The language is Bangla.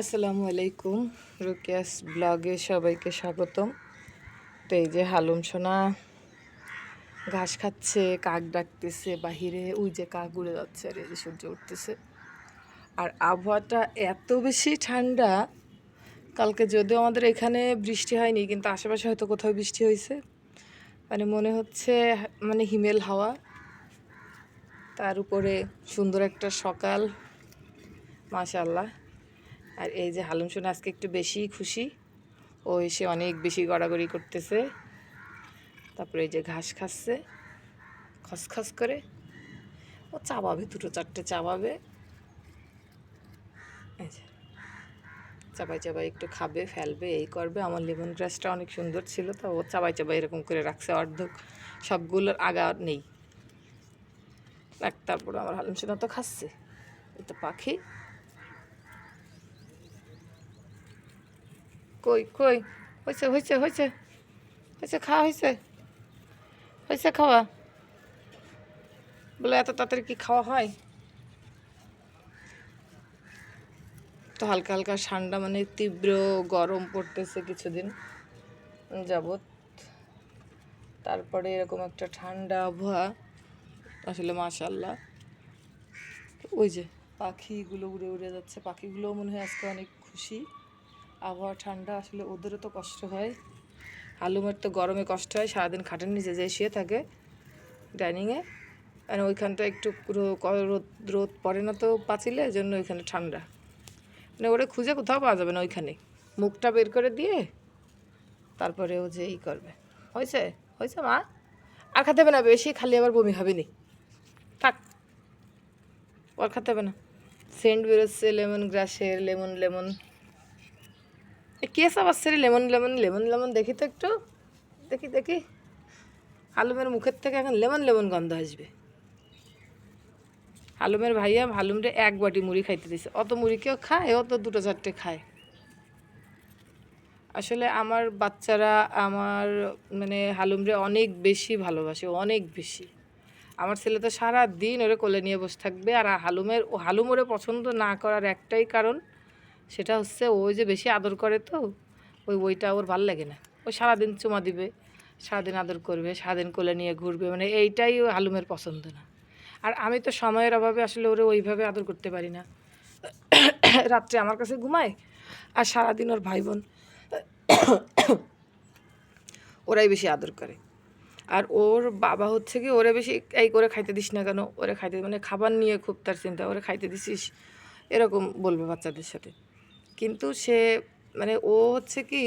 আসসালামু আলাইকুম। রুকিয়াস ব্লগে সবাইকে স্বাগতম। তো এই যে হালুম সোনা ঘাস খাচ্ছে, কাক ডাকতেছে, বাহিরে ওই যে কাক উড়ে যাচ্ছে, আর এই যে সূর্য উঠতেছে। আর আবহাওয়াটা এত বেশি ঠান্ডা, কালকে যদিও আমাদের এখানে বৃষ্টি হয়নি, কিন্তু আশেপাশে হয়তো কোথাও বৃষ্টি হয়েছে। মানে মনে হচ্ছে মানে হিমেল হাওয়া। তার উপরে সুন্দর একটা সকাল মাশাল্লাহ আর এই যে হালুম সোনা আজকে একটু বেশি খুশি। ও এসে অনেক বেশি গড়াগড়ি করতেছে। তারপরে এই যে ঘাস খাচ্ছে, খসখস করে। ও চাবাবে, দুটো চারটে চাবাবে। চাবাই চাবাই একটু খাবে, ফেলবে, এই করবে। আমার লেমন গ্রাসটা অনেক সুন্দর ছিল, তো ও চাবাই চাবাই এরকম করে রাখছে অর্ধেক। সবগুলোর আগা নেই। রাখ, তারপরে আমার হালুম সোনা তো খাচ্ছে। তো পাখি। কই কই? হয়েছে হয়েছে হয়েছে হয়েছে খাওয়া হয়েছে হয়েছে খাওয়া। বলে এত তাড়াতাড়ি কি খাওয়া হয়? তো হালকা হালকা ঠান্ডা মানে তীব্র গরম পড়তেছে কিছুদিন যাবৎ। তারপরে এরকম একটা ঠান্ডা আবহাওয়া আসলে মাশাল্লাহ ওই যে পাখিগুলো উড়ে উড়ে যাচ্ছে। পাখিগুলো মনে হয় আজকে অনেক খুশি। আবহাওয়া ঠান্ডা, আসলে ওদেরও তো কষ্ট হয়। আলুমের তো গরমে কষ্ট হয়, সারাদিন খাটের নিচে যে শুয়ে থাকে ডাইনিংয়ে। আর ওইখানটা একটু রোদ রোদ পড়ে না তো পাঁচিলে এই জন্য ওইখানে ঠান্ডা। মানে ওরা খুঁজে কোথাও পাওয়া যাবে না ওইখানে। মুখটা বের করে দিয়ে তারপরে ও যে ই করবে। হয়েছে? হয়েছে মা? আর খেতে হবে না, বেশি খালি আবার বমি হবে নি। থাক, আর খেতে হবে না। সেন্ট বেরোচ্ছে লেমন গ্রাসের, লেমন লেমন। কে সব আসছে রে? লেমন লেমন লেমন লেমন দেখি তো একটু। দেখি দেখি। হালুমের মুখের থেকে এখন লেমন লেমন গন্ধ আসবে। হালুমের ভাইয়া হালুমরে এক বাটি মুড়ি খাইতে দিছে। অত মুড়ি কেউ খায়? ও তো দুটো চারটে খায়। আসলে আমার বাচ্চারা আমার মানে হালুমরে অনেক বেশি ভালোবাসে, অনেক বেশি। আমার ছেলে তো সারা দিন ওরে কোলে নিয়ে বসে থাকবে। আর হালুমের, হালুম ওরে পছন্দ না করার একটাই কারণ সেটা হচ্ছে ওই যে বেশি আদর করে তো, ওই ওইটা ওর ভালো লাগে না। ও সারাদিন চুমা দিবে, সারাদিন আদর করবে, সারাদিন কোলে নিয়ে ঘুরবে মানে এইটাই ও হালুমের পছন্দ না। আর আমি তো সময়ের অভাবে আসলে ওরে ওইভাবে আদর করতে পারি না। রাত্রে আমার কাছে ঘুমায়, আর সারাদিন ওর ভাই বোন ওরাই বেশি আদর করে। আর ওর বাবা হচ্ছে কি, ওরে বেশি এই করে খাইতে দিস না কেন, ওরে খাইতে মানে খাবার নিয়ে খুব তার চিন্তা, ওরে খাইতে দিছিস, এরকম বলবে বাচ্চাদের সাথে। কিন্তু সে মানে ও হচ্ছে কি